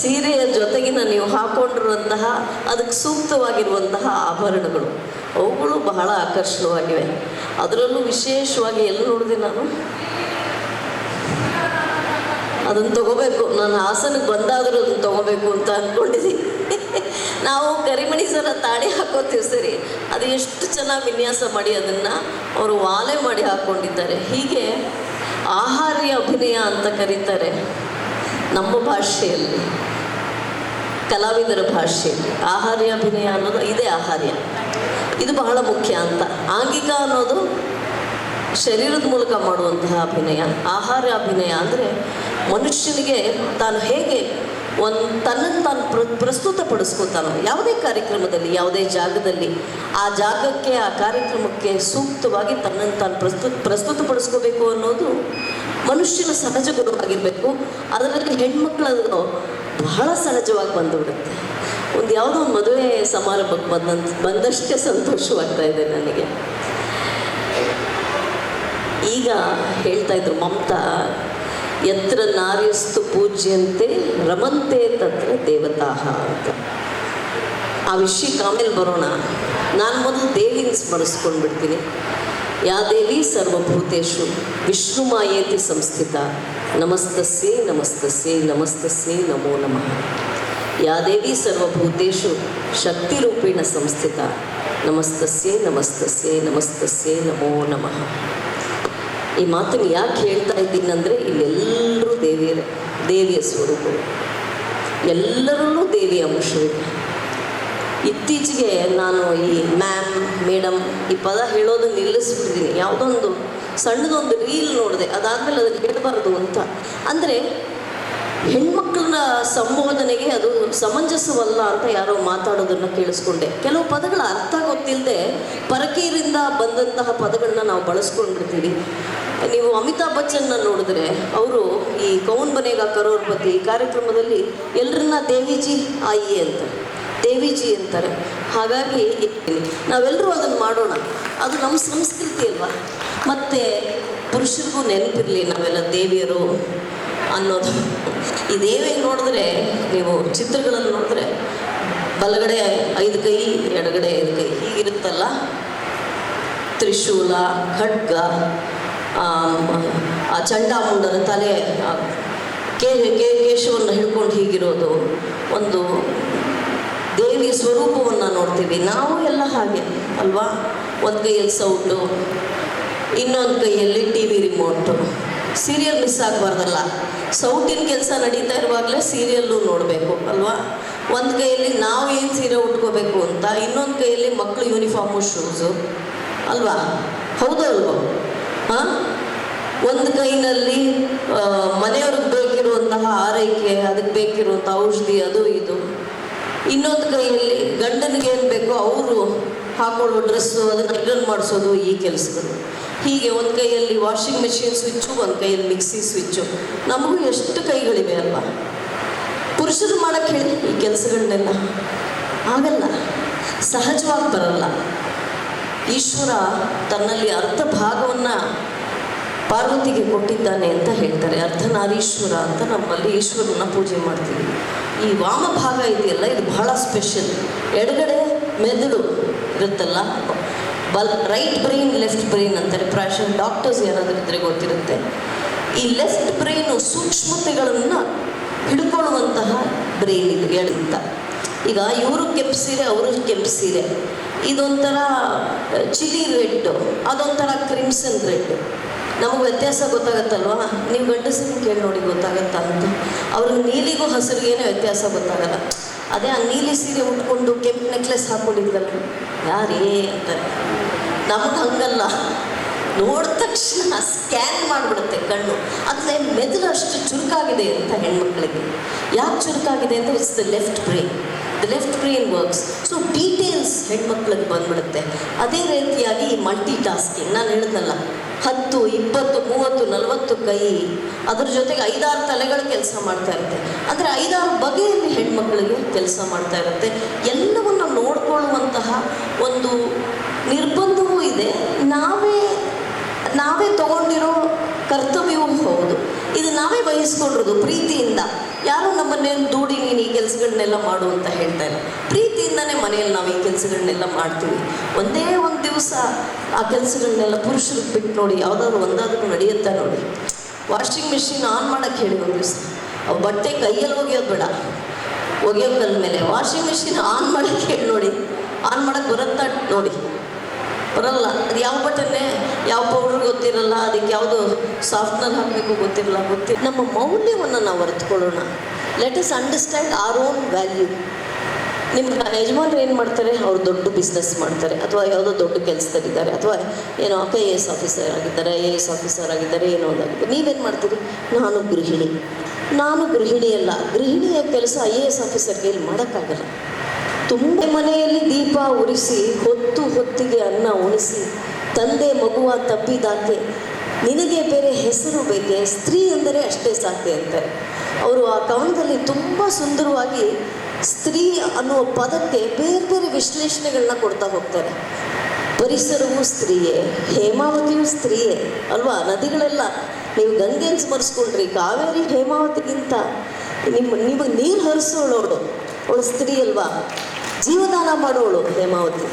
ಸೀರೆಯ ಜೊತೆಗಿನ ನೀವು ಹಾಕೊಂಡಿರುವಂತಹ ಅದಕ್ಕೆ ಸೂಕ್ತವಾಗಿರುವಂತಹ ಆಭರಣಗಳು. ಅವುಗಳು ಬಹಳ ಆಕರ್ಷಣವಾಗಿವೆ ಅದರಲ್ಲೂ ವಿಶೇಷವಾಗಿ ಎಲ್ಲಿ ನೋಡಿದೆ ನಾನು? ಅದನ್ನು ತಗೋಬೇಕು. ನಾನು ಹಾಸನಕ್ಕೆ ಬಂದಾದರೂ ಅದನ್ನು ತಗೋಬೇಕು ಅಂತ ಅಂದ್ಕೊಂಡಿದ್ದೀನಿ ನಾವು ಕರಿಮಣಿ ಸರ ತಾಳಿ ಹಾಕೋತೀವಿ ಸರಿ. ಅದು ಎಷ್ಟು ಚೆನ್ನಾಗಿ ವಿನ್ಯಾಸ ಮಾಡಿ ಅದನ್ನು ಅವರು ವಾಲೆ ಮಾಡಿ ಹಾಕ್ಕೊಂಡಿದ್ದಾರೆ ಹೀಗೆ ಆಹಾರ್ಯ ಅಭಿನಯ ಅಂತ ಕರೀತಾರೆ. ನಮ್ಮ ಭಾಷೆಯಲ್ಲಿ, ಕಲಾವಿದರ ಭಾಷೆಯಲ್ಲಿ ಆಹಾರ್ಯ ಅಭಿನಯ ಅನ್ನೋದು ಇದೇ ಆಹಾರ್ಯ ಇದು ಬಹಳ ಮುಖ್ಯ ಅಂತ. ಆಂಗಿಕ ಅನ್ನೋದು ಶರೀರದ ಮೂಲಕ ಮಾಡುವಂತಹ ಅಭಿನಯ. ಆಹಾರ ಅಭಿನಯ ಅಂದರೆ ಮನುಷ್ಯನಿಗೆ ತಾನು ಹೇಗೆ ಒಂದು ತನ್ನನ್ನು ತಾನು ಪ್ರ ಪ್ರಸ್ತುತಪಡಿಸ್ಕೊತಾನೋ ಯಾವುದೇ ಕಾರ್ಯಕ್ರಮದಲ್ಲಿ, ಯಾವುದೇ ಜಾಗದಲ್ಲಿ, ಆ ಜಾಗಕ್ಕೆ, ಆ ಕಾರ್ಯಕ್ರಮಕ್ಕೆ ಸೂಕ್ತವಾಗಿ ತನ್ನನ್ನು ತಾನು ಪ್ರಸ್ತುತ ಪ್ರಸ್ತುತಪಡಿಸ್ಕೋಬೇಕು ಅನ್ನೋದು ಮನುಷ್ಯನ ಸಹಜ ಗುಣವಾಗಿರಬೇಕು ಅದರಲ್ಲಿ ಹೆಣ್ಮಕ್ಳದು ಬಹಳ ಸಹಜವಾಗಿ ಬಂದುಬಿಡುತ್ತೆ. ಒಂದು ಯಾವುದೋ ಒಂದು ಮದುವೆ ಸಮಾರಂಭಕ್ಕೆ ಬಂದಂತ, ಬಂದಷ್ಟೇ ಸಂತೋಷವಾಗ್ತಾ ಇದೆ ನನಗೆ. ಈಗ ಹೇಳ್ತಾ ಇದ್ರು ಮಮತಾ ಎತ್ರ ನಾರ್ಯಸ್ತು ಪೂಜ್ಯಂತೆ ರಮಂತೆ ತತ್ರ ದೇವತಾಹ ಅಂತ. ಆ ವಿಷಯಕ್ಕೆ ಆಮೇಲೆ ಬರೋಣ. ನಾನು ಮೊದಲು ದೇವಿನ ಸ್ಮರಿಸ್ಕೊಂಡು ಬಿಡ್ತೀನಿ ಯಾ ದೇವಿ ಸರ್ವಭೂತೇಶು ವಿಷ್ಣು ಮಾಯೇತಿ ಸಂಸ್ಥಿತ, ನಮಸ್ತಸ್ಯೈ ನಮಸ್ತಸ್ಯೈ ನಮಸ್ತಸ್ಯೈ, ನಮೋ ನಮಃ. ಯಾ ದೇವಿ ಸರ್ವಭೂತೇಶು ಶಕ್ತಿರೂಪೇಣ ಸಂಸ್ಥಿತ, ನಮಸ್ತಸ್ಯೈ ನಮಸ್ತಸ್ಯೈ ನಮಸ್ತಸ್ಯೈ, ನಮೋ ನಮಃ. ಈ ಮಾತನ್ನು ಯಾಕೆ ಹೇಳ್ತಾ ಇದ್ದೀನಿ ಅಂದರೆ ಇಲ್ಲೆಲ್ಲರೂ ದೇವಿಯರೇ, ದೇವಿಯ ಸ್ವರೂಪಗಳು. ಎಲ್ಲರಲ್ಲೂ ದೇವಿಯ ಅಂಶವಿದೆ ಇತ್ತೀಚೆಗೆ ನಾನು ಈ ಮ್ಯಾಮ್ ಮೇಡಮ್ ಈ ಪದ ಹೇಳೋದು ನಿಲ್ಲಿಸ್ಬಿಟ್ಟಿದ್ದೀನಿ. ಯಾವುದೊಂದು ಸಣ್ಣದೊಂದು ರೀಲ್ ನೋಡಿದೆ. ಅದಾದಮೇಲೆ ಅದನ್ನು ಹೇಳಬಾರ್ದು ಅಂತ. ಅಂದರೆ ಹೆಣ್ಮಕ್ಳನ್ನ ಸಂಬೋಧನೆಗೆ ಅದು ಸಮಂಜಸವಲ್ಲ ಅಂತ ಯಾರೋ ಮಾತಾಡೋದನ್ನು ಕೇಳಿಸ್ಕೊಂಡೆ. ಕೆಲವು ಪದಗಳ ಅರ್ಥ ಗೊತ್ತಿಲ್ಲದೆ ಪರಕೀರಿಂದ ಬಂದಂತಹ ಪದಗಳನ್ನ ನಾವು ಬಳಸ್ಕೊಂಡಿರ್ತೀವಿ. ನೀವು ಅಮಿತಾಬ್ ಬಚ್ಚನ್ನ ನೋಡಿದ್ರೆ ಅವರು ಈ ಕೌನ್ ಬನೇಗ ಕರೋರ್ಪತಿ ಕಾರ್ಯಕ್ರಮದಲ್ಲಿ ಎಲ್ಲರನ್ನ ದೇವಿಜಿ, ಆಯಿ ಅಂತಾರೆ ದೇವಿಜಿ ಅಂತಾರೆ. ಹಾಗಾಗಿ ನಾವೆಲ್ಲರೂ ಅದನ್ನು ಮಾಡೋಣ. ಅದು ನಮ್ಮ ಸಂಸ್ಕೃತಿ ಅಲ್ವಾ? ಮತ್ತು ಪುರುಷರಿಗೂ ನೆನಪಿರಲಿ ನಾವೆಲ್ಲ ದೇವಿಯರು ಅನ್ನೋದು. ಈ ದೇವಿ ನೋಡಿದ್ರೆ, ನೀವು ಚಿತ್ರಗಳನ್ನು ನೋಡಿದ್ರೆ ಬಲಗಡೆ ಐದು ಕೈ, ಎಡಗಡೆ ಐದು ಕೈ ಹೀಗಿರುತ್ತಲ್ಲ? ತ್ರಿಶೂಲ, ಖಡ್ಗ ಆ ಚಂಡಾಮುಂಡನ ತಲೆ ಕೇ, ಕೇಶವನ್ನು ಹಿಡ್ಕೊಂಡು ಹೀಗಿರೋದು ಒಂದು ಸ್ವರೂಪವನ್ನು ನೋಡ್ತೀವಿ. ನಾವು ಎಲ್ಲ ಹಾಗೆ, ಅಲ್ವಾ? ಒಂದು ಕೈಯಲ್ಲಿ ಸೌಟು ಇನ್ನೊಂದು ಕೈಯಲ್ಲಿ T V remote serial miss ಆಗಬಾರ್ದಲ್ಲ. ಸೌಟಿನ ಕೆಲಸ ನಡೀತಾ ಇರುವಾಗಲೇ ಸೀರಿಯಲ್ಲು ನೋಡಬೇಕು, ಅಲ್ವಾ? ಒಂದು ಕೈಯಲ್ಲಿ ನಾವು ಏನು ಸೀರೆ ಉಟ್ಕೋಬೇಕು ಅಂತ, ಇನ್ನೊಂದು ಕೈಯಲ್ಲಿ ಮಕ್ಕಳು ಯೂನಿಫಾರ್ಮು ಶೂಸು ಅಲ್ವಾ? ಹೌದಲ್ವೋ ಹಾಂ? ಒಂದು ಕೈನಲ್ಲಿ ಮನೆಯವ್ರಿಗೆ ಬೇಕಿರುವಂತಹ ಆರೈಕೆ ಅದಕ್ಕೆ ಬೇಕಿರುವಂಥ ಔಷಧಿ, ಅದು ಇದು. ಇನ್ನೊಂದು ಕೈಯಲ್ಲಿ ಗಂಡನಿಗೆ ಏನು ಬೇಕೋ ಅವರು ಹಾಕೊಳ್ಳೋ ಡ್ರೆಸ್ಸು ಅದನ್ನು ರಿಟರ್ನ್ ಮಾಡಿಸೋದು ಈ ಕೆಲಸಗಳು. ಹೀಗೆ ಒಂದು ಕೈಯಲ್ಲಿ ವಾಷಿಂಗ್ ಮೆಷಿನ್ ಸ್ವಿಚ್ಚು ಒಂದು ಕೈಯಲ್ಲಿ ಮಿಕ್ಸಿ ಸ್ವಿಚ್ಚು ನಮಗೂ ಎಷ್ಟು ಕೈಗಳಿವೆ ಅಲ್ವಾ? ಪುರುಷರು ಮಾಡೋಕ್ಕೆ ಹೇಳಿ ಈ ಕೆಲಸಗಳನ್ನೆಲ್ಲ ಆಗಲ್ಲ. ಸಹಜವಾಗಿ ಬರಲ್ಲ. ಈಶ್ವರ ತನ್ನಲ್ಲಿ ಅರ್ಧ ಭಾಗವನ್ನು ಪಾರ್ವತಿಗೆ ಕೊಟ್ಟಿದ್ದಾನೆ ಅಂತ ಹೇಳ್ತಾರೆ. ಅರ್ಧನಾರೀಶ್ವರ ಅಂತ ನಮ್ಮಲ್ಲಿ ಈಶ್ವರನ ಪೂಜೆ ಮಾಡ್ತೀವಿ. ಈ ವಾಮ ಭಾಗ ಇದೆಯಲ್ಲ ಇದು ಬಹಳ ಸ್ಪೆಷಲ್ ಎಡಗಡೆ ಮೆದುಳು ಇರುತ್ತಲ್ಲ? ಬಲ್ ರೈಟ್ ಬ್ರೈನ್ ಲೆಫ್ಟ್ ಬ್ರೈನ್ ಅಂತಾರೆ ಪ್ರಾಶನ್ ಡಾಕ್ಟರ್ಸ್ ಏನಾದರೂ ಇದ್ರೆ ಗೊತ್ತಿರುತ್ತೆ. ಈ ಲೆಫ್ಟ್ ಬ್ರೈನು ಸೂಕ್ಷ್ಮತೆಗಳನ್ನು ಹಿಡ್ಕೊಳ್ಳುವಂತಹ ಬ್ರೈನ್ ಇದು ಈಗ ಇವರು ಕೆಂಪು ಸೀರೆ ಅವರು ಕೆಂಪು ಸೀರೆ ಇದೊಂಥರ ಚಿಲಿ ರೆಡ್ ಅದೊಂಥರ ಕ್ರಿಮ್ಸನ್ ರೆಡ್ ನಮಗೆ ವ್ಯತ್ಯಾಸ ಗೊತ್ತಾಗತ್ತಲ್ವಾ? ನೀವು ಗಂಡಸರನ್ನ ಕೇಳಿ ನೋಡಿ ಗೊತ್ತಾಗತ್ತಾ ಅಂತ. ಅವ್ರಿಗೆ ನೀಲಿಗೂ ಹಸಿರಿಗೇನೆ ವ್ಯತ್ಯಾಸ ಗೊತ್ತಾಗಲ್ಲ. ಅದೇ ಆ ನೀಲಿ ಸೀರೆ ಉಟ್ಕೊಂಡು ಕೆಂಪು ನೆಕ್ಲೆಸ್ ಹಾಕ್ಕೊಂಡಿದ್ರಲ್ಲ ಯಾರೇ ಅಂತಾರೆ. ನಮ್ಗೆ ಹಂಗಲ್ಲ. ನೋಡಿದ ತಕ್ಷಣ ಸ್ಕ್ಯಾನ್ ಮಾಡಿಬಿಡುತ್ತೆ ಕಣ್ಣು. ಅಂದರೆ ಮೆದುಳು ಅಷ್ಟು ಚುರುಕಾಗಿದೆ ಅಂತ ಹೆಣ್ಮಕ್ಳಿಗೆ. ಯಾಕೆ ಚುರುಕಾಗಿದೆ ಅಂತ it's the left brain. The left brain works so details ಹೆಣ್ಮಕ್ಳಿಗೆ ಬಂದ್ಬಿಡುತ್ತೆ. ಅದೇ ರೀತಿಯಾಗಿ ಮಲ್ಟಿ ಟಾಸ್ಕಿಂಗ್ ನಾನು ಹೇಳಿದ್ನಲ್ಲ, ಹತ್ತು, ಇಪ್ಪತ್ತು, ಮೂವತ್ತು, ನಲವತ್ತು ಕೈ, ಅದ್ರ ಜೊತೆಗೆ ಐದಾರು ತಲೆಗಳು ಕೆಲಸ ಮಾಡ್ತಾ ಇರುತ್ತೆ. ಅಂದರೆ ಐದಾರು ಬಗೆಯಲ್ಲಿ ಹೆಣ್ಮಕ್ಳಿಗೆ ಕೆಲಸ ಮಾಡ್ತಾ ಇರುತ್ತೆ. ಎಲ್ಲವನ್ನು ನೋಡ್ಕೊಳ್ಳುವಂತಹ ಒಂದು ನಿರ್ಬಂಧವೂ ಇದೆ. ನಾವೇ ನಾವೇ ತಗೊಂಡಿರೋ ಕರ್ತವ್ಯವೂ ಹೌದು. ಇದು ನಾವೇ ವಹಿಸ್ಕೊಂಡಿರೋದು ಪ್ರೀತಿಯಿಂದ. ಯಾರು ನಮ್ಮನ್ನೇನು ದೂಡಿ ಕೆಲಸಗಳನ್ನೆಲ್ಲ ಮಾಡು ಅಂತ ಹೇಳ್ತಾ ಇಲ್ಲ ಪ್ರೀತಿಯಿಂದನೇ ಮನೆಯಲ್ಲಿ ನಾವು ಈ ಕೆಲಸಗಳನ್ನೆಲ್ಲ ಮಾಡ್ತೀವಿ. ಒಂದೇ ಒಂದು ದಿವಸ ಆ ಕೆಲಸಗಳನ್ನೆಲ್ಲ ಪುರುಷರಿಗೆ ಬಿಟ್ಟು ನೋಡಿ, ಯಾವುದಾದ್ರು ಒಂದಾದ್ರೂ ನಡೆಯುತ್ತಾ ನೋಡಿ. ವಾಷಿಂಗ್ ಮಿಷಿನ್ ಆನ್ ಮಾಡೋಕ್ಕೆ ಹೇಳಿ ಒಂದು ದಿವಸ. ಅವು ಬಟ್ಟೆ ಕೈಯಲ್ಲಿ ಒಗೆಯೋದು ಬೇಡ. ಒಗೆಯೋ ಕಲ್ ಮೇಲೆ. ವಾಷಿಂಗ್ ಮಿಷಿನ್ ಆನ್ ಮಾಡೋಕ್ಕೆ ಹೇಳಿ ನೋಡಿ. ಆನ್ ಮಾಡೋಕ್ಕೆ ಬರುತ್ತಾ ನೋಡಿ. ಬರಲ್ಲ. ಅದು ಯಾವ ಬಟ್ಟೆನೇ, ಯಾವ ಪೌಡ್ರ್ ಗೊತ್ತಿರಲ್ಲ, ಅದಕ್ಕೆ ಯಾವುದು ಸಾಫ್ಟ್ನಲ್ಲಿ ಹಾಕಬೇಕು ಗೊತ್ತಿರಲ್ಲ ಗೊತ್ತಿಲ್ಲ ನಮ್ಮ ಮೌಲ್ಯವನ್ನು ನಾವು ಅರಿತುಕೊಳ್ಳೋಣ. Let us understand our own value ನಿಮ್ಮ ಯಜಮಾನ್ರು ಏನು ಮಾಡ್ತಾರೆ? ಅವ್ರು ದೊಡ್ಡ ಬಿಸ್ನೆಸ್ ಮಾಡ್ತಾರೆ. ಅಥವಾ ಯಾವುದೋ ದೊಡ್ಡ ಕೆಲಸದಲ್ಲಿದ್ದಾರೆ. ಅಥವಾ ಏನೋ ಕೆ ಎ ಎಸ್ ಆಫೀಸರ್ ಆಗಿದ್ದಾರೆ ಐ ಎ ಎಸ್ ಆಫೀಸರ್ ಆಗಿದ್ದಾರೆ, ಏನೋ ಒಂದಾಗಿದೆ ನೀವೇನು ಮಾಡ್ತೀರಿ? ನಾನು ಗೃಹಿಣಿ. ನಾನು ಗೃಹಿಣಿ ಅಲ್ಲ. ಗೃಹಿಣಿಯ ಕೆಲಸ ಐ ಎ ಎಸ್ ಆಫೀಸರ್ ಇಲ್ಲಿ ಮಾಡೋಕ್ಕಾಗಲ್ಲ. ತುಂಬ ಮನೆಯಲ್ಲಿ ದೀಪ ಉರಿಸಿ, ಹೊತ್ತು ಹೊತ್ತಿಗೆ ಅನ್ನ ಉಣಿಸಿ, ತಂದೆ ಮಗುವ ತಪ್ಪಿದಾಕೆ ನಿನಗೆ ಬೇರೆ ಹೆಸರು ಬೇಕೆ? ಸ್ತ್ರೀ ಅಂದರೆ ಅಷ್ಟೇ ಸಾಕೆ ಅಂತಾರೆ. ಅವರು ಆ ಕವನದಲ್ಲಿ ತುಂಬ ಸುಂದರವಾಗಿ ಸ್ತ್ರೀ ಅನ್ನುವ ಪದಕ್ಕೆ ಬೇರೆ ಬೇರೆ ವಿಶ್ಲೇಷಣೆಗಳನ್ನ ಕೊಡ್ತಾ ಹೋಗ್ತಾರೆ. ಪರಿಸರವೂ ಸ್ತ್ರೀಯೇ, ಹೇಮಾವತಿಯೂ ಸ್ತ್ರೀಯೇ ಅಲ್ವಾ? ನದಿಗಳೆಲ್ಲ ನೀವು ಗಂಗೆಯನ್ನು ಸ್ಮರಿಸ್ಕೊಂಡ್ರಿ, ಕಾವೇರಿ ಹೇಮಾವತಿಗಿಂತ ನಿಮ್ಮ ನಿಮಗೆ ನೀರು ಹರಿಸೋಳು ಅವಳು. ಅವಳು ಸ್ತ್ರೀ ಅಲ್ವಾ? ಜೀವದಾನ ಮಾಡೋಳು ಹೇಮಾವತಿ.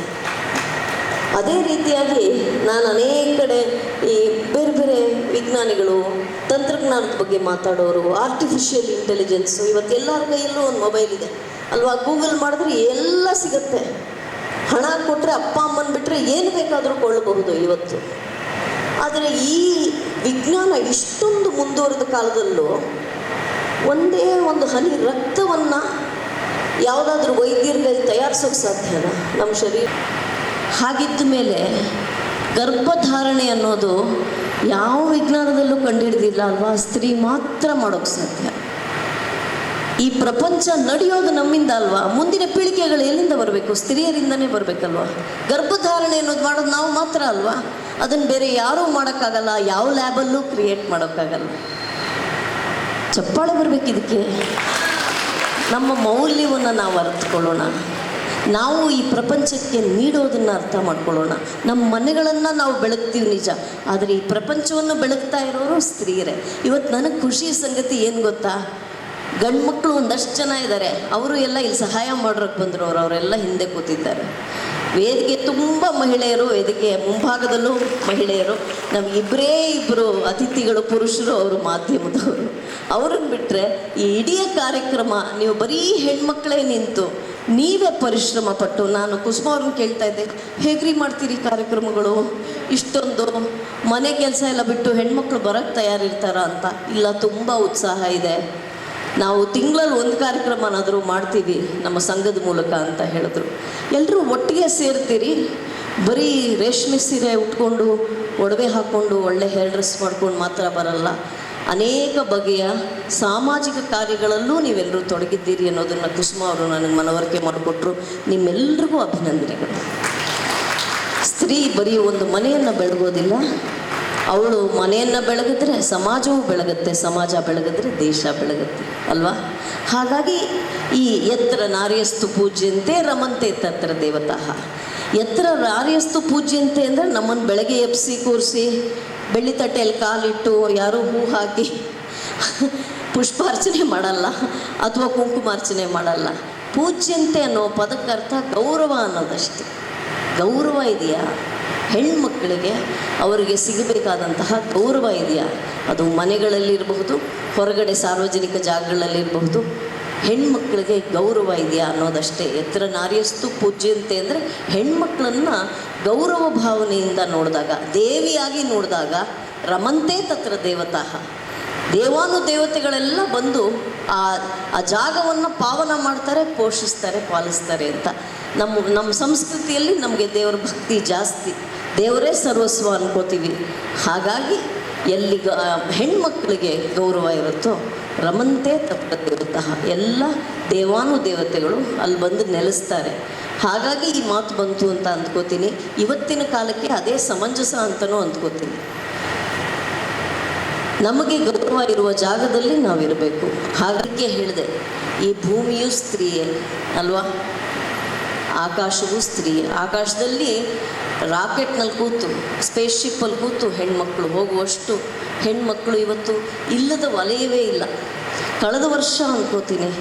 ಅದೇ ರೀತಿಯಾಗಿ ನಾನು ಅನೇಕ ಕಡೆ ಈ ಬೇರೆ ಬೇರೆ ವಿಜ್ಞಾನಿಗಳು ತಂತ್ರಜ್ಞಾನದ ಬಗ್ಗೆ ಮಾತಾಡೋರು ಆರ್ಟಿಫಿಷಿಯಲ್ ಇಂಟೆಲಿಜೆನ್ಸು ಇವತ್ತು ಎಲ್ಲರ ಕೈಯಲ್ಲೂ ಒಂದು ಮೊಬೈಲ್ ಇದೆ. ಅಲ್ವಾ? ಗೂಗಲ್ ಮಾಡಿದ್ರೆ ಎಲ್ಲ ಸಿಗುತ್ತೆ. ಹಣ ಕೊಟ್ಟರೆ ಅಪ್ಪ ಅಮ್ಮನ ಬಿಟ್ಟರೆ ಏನು ಬೇಕಾದರೂ ಕೊಳ್ಳಬಹುದು ಇವತ್ತು. ಆದರೆ ಈ ವಿಜ್ಞಾನ ಇಷ್ಟೊಂದು ಮುಂದುವರೆದ ಕಾಲದಲ್ಲೂ ಒಂದೇ ಒಂದು ಹನಿ ರಕ್ತವನ್ನು ಯಾವುದಾದ್ರೂ ವೈದ್ಯರ ಕೈ ಸಾಧ್ಯ ಸಾಧ್ಯನಾ ನಮ್ಮ ಶರೀರ. ಹಾಗಿದ್ದ ಮೇಲೆ ಗರ್ಭಧಾರಣೆ ಅನ್ನೋದು ಯಾವ ವಿಜ್ಞಾನದಲ್ಲೂ ಕಂಡುಹಿಡಿದಿಲ್ಲ ಅಲ್ವಾ? ಸ್ತ್ರೀ ಮಾತ್ರ ಮಾಡೋಕ್ಕೆ ಸಾಧ್ಯ. ಈ ಪ್ರಪಂಚ ನಡೆಯೋದು ನಮ್ಮಿಂದ ಅಲ್ವಾ? ಮುಂದಿನ ಪೀಳಿಗೆಗಳು ಎಲ್ಲಿಂದ ಬರಬೇಕು? ಸ್ತ್ರೀಯರಿಂದನೇ ಬರಬೇಕಲ್ವಾ? ಗರ್ಭಧಾರಣೆ ಅನ್ನೋದು ಮಾಡೋದು ನಾವು ಮಾತ್ರ ಅಲ್ವಾ? ಅದನ್ನು ಬೇರೆ ಯಾರೂ ಮಾಡೋಕ್ಕಾಗಲ್ಲ. ಯಾವ ಲ್ಯಾಬಲ್ಲೂ ಕ್ರಿಯೇಟ್ ಮಾಡೋಕ್ಕಾಗಲ್ಲ. ಚಪ್ಪಾಳೆ ಬರಬೇಕು ಇದಕ್ಕೆ ನಮ್ಮ ಮೌಲ್ಯವನ್ನು ನಾವು ಅರ್ಥಕೊಳ್ಳೋಣ ನಾವು ಈ ಪ್ರಪಂಚಕ್ಕೆ ನೀಡೋದನ್ನು ಅರ್ಥ ಮಾಡ್ಕೊಳ್ಳೋಣ. ನಮ್ಮ ಮನೆಗಳನ್ನು ನಾವು ಬೆಳಗ್ತೀವಿ ನಿಜ. ಆದರೆ ಈ ಪ್ರಪಂಚವನ್ನು ಬೆಳಗ್ತಾ ಇರೋರು ಸ್ತ್ರೀಯರೇ. ಇವತ್ತು ನನಗೆ ಖುಷಿ ಸಂಗತಿ ಏನು ಗೊತ್ತಾ? ಗಂಡು ಮಕ್ಕಳು ಒಂದಷ್ಟು ಜನ ಇದ್ದಾರೆ ಅವರು ಎಲ್ಲ ಇಲ್ಲಿ ಸಹಾಯ ಮಾಡೋಕ್ಕೆ ಬಂದರು ಅವರು ಅವರೆಲ್ಲ ಹಿಂದೆ ಕೂತಿದ್ದಾರೆ. ವೇದಿಕೆ ತುಂಬ ಮಹಿಳೆಯರು, ವೇದಿಕೆ ಮುಂಭಾಗದಲ್ಲೂ ಮಹಿಳೆಯರು. ನಮಗಿಬ್ಬರೇ ಇಬ್ಬರು ಅತಿಥಿಗಳು, ಪುರುಷರು, ಅವರು ಮಾಧ್ಯಮದವರು. ಅವ್ರನ್ನ ಬಿಟ್ಟರೆ ಈ ಇಡೀ ಕಾರ್ಯಕ್ರಮ, ನೀವು ಬರೀ ಹೆಣ್ಮಕ್ಳೇ ನಿಂತು ನೀವೇ ಪರಿಶ್ರಮ ಪಟ್ಟು ನಾನು ಕುಸುಮ ಅವ್ರನ್ನ ಕೇಳ್ತಾ ಇದ್ದೆ, ಹೇಗ್ರಿ ಮಾಡ್ತೀರಿ ಕಾರ್ಯಕ್ರಮಗಳು? ಇಷ್ಟೊಂದು ಮನೆ ಕೆಲಸ ಎಲ್ಲ ಬಿಟ್ಟು ಹೆಣ್ಮಕ್ಳು ಬರೋಕ್ಕೆ ತಯಾರಿರ್ತಾರ ಅಂತ. ಇಲ್ಲ, ತುಂಬ ಉತ್ಸಾಹ ಇದೆ. ನಾವು ತಿಂಗಳಲ್ಲಿ ಒಂದು ಕಾರ್ಯಕ್ರಮನಾದರೂ ಮಾಡ್ತೀವಿ ನಮ್ಮ ಸಂಘದ ಮೂಲಕ ಅಂತ ಹೇಳಿದ್ರು. ಎಲ್ಲರೂ ಒಟ್ಟಿಗೆ ಸೇರ್ತೀರಿ. ಬರೀ ರೇಷ್ಮೆ ಸೀರೆ ಉಟ್ಕೊಂಡು ಒಡವೆ ಹಾಕ್ಕೊಂಡು ಒಳ್ಳೆ ಹೇರ್ ಡ್ರೆಸ್ ಮಾಡ್ಕೊಂಡು ಮಾತ್ರ ಬರಲ್ಲ. ಅನೇಕ ಬಗೆಯ ಸಾಮಾಜಿಕ ಕಾರ್ಯಗಳಲ್ಲೂ ನೀವೆಲ್ಲರೂ ತೊಡಗಿದ್ದೀರಿ ಅನ್ನೋದನ್ನು ಕುಸುಮ ಅವರು ನನಗೆ ಮನವರಿಕೆ ಮಾಡಿಕೊಟ್ರು. ನಿಮ್ಮೆಲ್ರಿಗೂ ಅಭಿನಂದನೆಗಳು. ಸ್ತ್ರೀ ಬರೀ ಒಂದು ಮನೆಯನ್ನು ಬೆಳಗೋದಿಲ್ಲ. ಅವಳು ಮನೆಯನ್ನು ಬೆಳಗಿದ್ರೆ ಸಮಾಜವೂ ಬೆಳಗುತ್ತೆ, ಸಮಾಜ ಬೆಳಗಿದ್ರೆ ದೇಶ ಬೆಳಗುತ್ತೆ, ಅಲ್ವಾ? ಹಾಗಾಗಿ ಈ ಎತ್ತರ ನಾರ್ಯಸ್ತು ಪೂಜ್ಯಂತೆ ರಮಂತೆ ತತ್ರ ದೇವತಃ. ಎತ್ತರ ನಾರ್ಯಸ್ತು ಪೂಜ್ಯಂತೆ ಅಂದರೆ ನಮ್ಮನ್ನು ಬೆಳಗ್ಗೆ ಎಪ್ಸಿ ಕೂರಿಸಿ ಬೆಳ್ಳಿ ತಟ್ಟೆಯಲ್ಲಿ ಕಾಲಿಟ್ಟು ಯಾರೋ ಹೂ ಹಾಕಿ ಪುಷ್ಪಾರ್ಚನೆ ಮಾಡಲ್ಲ ಅಥವಾ ಕುಂಕುಮಾರ್ಚನೆ ಮಾಡಲ್ಲ. ಪೂಜ್ಯಂತೆ ಅನ್ನೋ ಪದಕ್ಕರ್ಥ ಗೌರವ ಅನ್ನೋದಷ್ಟೇ. ಗೌರವ ಇದೆಯಾ? ಹೆಣ್ಮಕ್ಕಳಿಗೆ ಅವರಿಗೆ ಸಿಗಬೇಕಾದಂತಹ ಗೌರವ ಇದೆಯಾ? ಅದು ಮನೆಗಳಲ್ಲಿರಬಹುದು, ಹೊರಗಡೆ ಸಾರ್ವಜನಿಕ ಜಾಗಗಳಲ್ಲಿರಬಹುದು ಹೆಣ್ಮಕ್ಳಿಗೆ ಗೌರವ ಇದೆಯಾ ಅನ್ನೋದಷ್ಟೇ. ಎತ್ತರ ನಾರ್ಯಸ್ತು ಪೂಜ್ಯಂತೆ ಅಂದರೆ ಹೆಣ್ಮಕ್ಳನ್ನು ಗೌರವ ಭಾವನೆಯಿಂದ ನೋಡಿದಾಗ, ದೇವಿಯಾಗಿ ನೋಡಿದಾಗ ರಮಂತೆ ತತ್ರ ದೇವತಾ. ದೇವಾನು ದೇವತೆಗಳೆಲ್ಲ ಬಂದು ಆ ಆ ಜಾಗವನ್ನು ಪಾವನ ಮಾಡ್ತಾರೆ, ಪೋಷಿಸ್ತಾರೆ, ಪಾಲಿಸ್ತಾರೆ ಅಂತ. ನಮ್ಮ ನಮ್ಮ ಸಂಸ್ಕೃತಿಯಲ್ಲಿ ನಮಗೆ ದೇವರ ಭಕ್ತಿ ಜಾಸ್ತಿ. ದೇವರೇ ಸರ್ವಸ್ವ ಅನ್ಕೋತೀವಿ. ಹಾಗಾಗಿ ಎಲ್ಲಿ ಹೆಣ್ಮಕ್ಳಿಗೆ ಗೌರವ ಇರುತ್ತೋ ರಮಂತೆ ತಪ್ಪದಿರುತ್ತಃ ಎಲ್ಲ ದೇವಾನು ದೇವತೆಗಳು ಅಲ್ಲಿ ಬಂದು ನೆಲೆಸ್ತಾರೆ. ಹಾಗಾಗಿ ಈ ಮಾತು ಬಂತು ಅಂತ ಅಂದ್ಕೋತೀನಿ. ಇವತ್ತಿನ ಕಾಲಕ್ಕೆ ಅದೇ ಸಮಂಜಸ ಅಂತಲೂ ಅಂದ್ಕೋತೀನಿ. ನಮಗೆ ಗೌರವ ಇರುವ ಜಾಗದಲ್ಲಿ ನಾವಿರಬೇಕು. ಹಾಗಾಗಿ ಹೇಳಿದೆ. ಈ ಭೂಮಿಯು ಸ್ತ್ರೀಯೇ, ಅಲ್ವಾ? ಆಕಾಶವೂ ಸ್ತ್ರೀ. ಆಕಾಶದಲ್ಲಿ ರಾಕೆಟ್ನಲ್ಲಿ ಕೂತು ಸ್ಪೇಸ್ ಶಿಪ್ಪಲ್ಲಿ ಕೂತು ಹೆಣ್ಮಕ್ಳು ಹೋಗುವಷ್ಟು ಹೆಣ್ಮಕ್ಳು ಇವತ್ತು ಇಲ್ಲದ ವಲಯವೇ ಇಲ್ಲ. ಕಳೆದ ವರ್ಷ ಅನ್ಕೋತೀನಿ.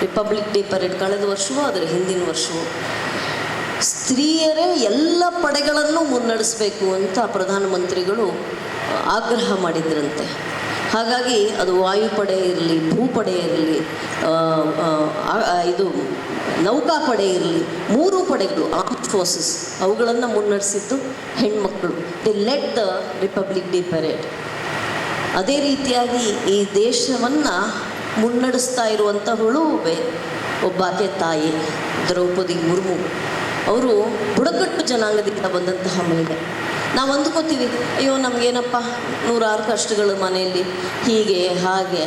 ರಿಪಬ್ಲಿಕ್ ಡೇ ಪರೇಡ್ ಕಳೆದ ವರ್ಷವೂ ಅದರ ಹಿಂದಿನ ವರ್ಷವೂ. ಸ್ತ್ರೀಯರೇ ಎಲ್ಲ ಪಡೆಗಳನ್ನು ಮುನ್ನಡೆಸಬೇಕು ಅಂತ ಪ್ರಧಾನಮಂತ್ರಿಗಳು ಆಗ್ರಹ ಮಾಡಿದ್ರಂತೆ. ಹಾಗಾಗಿ ಅದು ವಾಯುಪಡೆ ಇರಲಿ, ಭೂಪಡೆ ಇರಲಿ ಇದು ನೌಕಾಪಡೆ ಇರಲಿ, ಮೂರು ಪಡೆಗಳು ಆರ್ಮ್ ಫೋರ್ಸಸ್ ಅವುಗಳನ್ನು ಮುನ್ನಡೆಸಿದ್ದು ಹೆಣ್ಮಕ್ಳು. The let the republic day parade ಅದೇ ರೀತಿಯಾಗಿ ಈ ದೇಶವನ್ನು ಮುನ್ನಡೆಸ್ತಾ ಇರುವಂಥವಳು ಒಬ್ಬ ಒಬ್ಬಾಕೆ ತಾಯಿ, ದ್ರೌಪದಿ ಮುರ್ಮು. ಅವರು ಬುಡಕಟ್ಟು ಜನಾಂಗದಿಂದ ಬಂದಂತಹ ಮಹಿಳೆ. ನಾವು ಅಂದ್ಕೋತೀವಿ ಅಯ್ಯೋ, ನಮಗೇನಪ್ಪ? ನೂರಾರು ಕಷ್ಟಗಳು ಮನೆಯಲ್ಲಿ. ಹೀಗೆ, ಹಾಗೆ.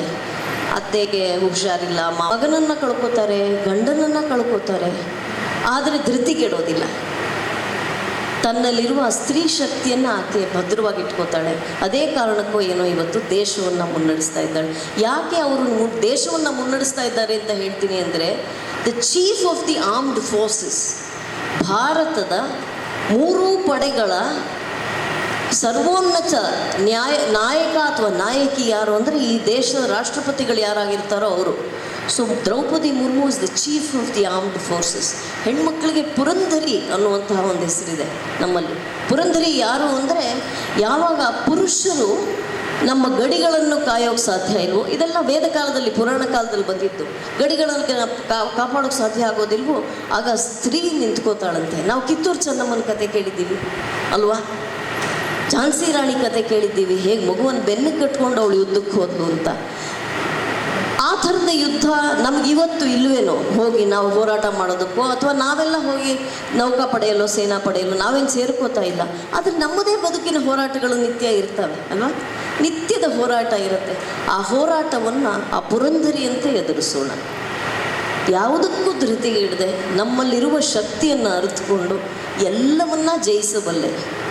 ಅತ್ತೆಗೆ ಹುಷಾರಿಲ್ಲ ಮಗನನ್ನು ಕಳ್ಕೊತಾರೆ, ಗಂಡನನ್ನು ಕಳ್ಕೊತಾರೆ. ಆದರೆ ಧೃತಿಗೆಡೋದಿಲ್ಲ ತನ್ನಲ್ಲಿರುವ ಸ್ತ್ರೀ ಶಕ್ತಿಯನ್ನು ಆಕೆ ಭದ್ರವಾಗಿ ಇಟ್ಕೋತಾಳೆ ಅದೇ ಕಾರಣಕ್ಕೂ ಏನೋ ಇವತ್ತು ದೇಶವನ್ನು ಮುನ್ನಡೆಸ್ತಾ ಇದ್ದಾಳೆ. ಯಾಕೆ ಅವರು ದೇಶವನ್ನು ಮುನ್ನಡೆಸ್ತಾ ಇದ್ದಾರೆ ಅಂತ ಹೇಳ್ತೀನಿ ಅಂದರೆ the chief of the armed forces ಭಾರತದ ಮೂರೂ ಪಡೆಗಳ ಸರ್ವೋನ್ನತ ನ್ಯಾಯ, ನಾಯಕ ಅಥವಾ ನಾಯಕಿ ಯಾರು ಅಂದರೆ ಈ ದೇಶದ ರಾಷ್ಟ್ರಪತಿಗಳು ಯಾರಾಗಿರ್ತಾರೋ ಅವರು. So Droupadi Murmu is the chief of the armed forces ಹೆಣ್ಮಕ್ಳಿಗೆ ಪುರಂದರಿ ಅನ್ನುವಂತಹ ಒಂದು ಹೆಸರಿದೆ ನಮ್ಮಲ್ಲಿ. ಪುರಂದರಿ ಯಾರು ಅಂದರೆ ಯಾವಾಗ ಪುರುಷರು ನಮ್ಮ ಗಡಿಗಳನ್ನು ಕಾಯೋಕೆ ಸಾಧ್ಯ ಇಲ್ವೋ, ಇದೆಲ್ಲ ವೇದ ಕಾಲದಲ್ಲಿ, ಪುರಾಣ ಕಾಲದಲ್ಲಿ ಬಂದಿತ್ತು ಗಡಿಗಳನ್ನು ಕಾಪಾಡೋಕೆ ಸಾಧ್ಯ ಆಗೋದಿಲ್ವೋ, ಆಗ ಸ್ತ್ರೀ ನಿಂತ್ಕೋತಾಳಂತೆ. ನಾವು ಕಿತ್ತೂರು ಚೆನ್ನಮ್ಮನ ಕತೆ ಕೇಳಿದ್ದೀವಿ, ಅಲ್ವಾ? ಝಾನ್ಸಿ ರಾಣಿ ಕತೆ ಕೇಳಿದ್ದೀವಿ. ಹೇಗೆ ಮಗುವನ್ನು ಬೆನ್ನು ಕಟ್ಕೊಂಡು ಅವಳು ಯುದ್ಧಕ್ಕೆ ಹೋದ್ಲು ಅಂತ. ಆ ಥರದ ಯುದ್ಧ ನಮ್ಗೆ ಇವತ್ತು ಇಲ್ವೇನೋ? ಹೋಗಿ ನಾವು ಹೋರಾಟ ಮಾಡೋದಕ್ಕೋ? ಅಥವಾ ನಾವೆಲ್ಲ ಹೋಗಿ ನೌಕಾ ಪಡೆಯಲು, ಸೇನಾ ಪಡೆಯಲು, ನಾವೇನು ಸೇರ್ಕೋತಾ ಇಲ್ಲ. ಆದರೆ ನಮ್ಮದೇ ಬದುಕಿನ ಹೋರಾಟಗಳು ನಿತ್ಯ ಇರ್ತವೆ, ಅಲ್ವಾ? ನಿತ್ಯದ ಹೋರಾಟ ಇರುತ್ತೆ. ಆ ಹೋರಾಟವನ್ನು ಆ ಪುರಂದರಿಯಂತೆ ಎದುರಿಸೋಣ. ಯಾವುದಕ್ಕೂ ಧೃತಿಗಿಡದೆ ನಮ್ಮಲ್ಲಿರುವ ಶಕ್ತಿಯನ್ನು ಅರಿತುಕೊಂಡು ಎಲ್ಲವನ್ನ ಜಯಿಸಬಲ್ಲೆ.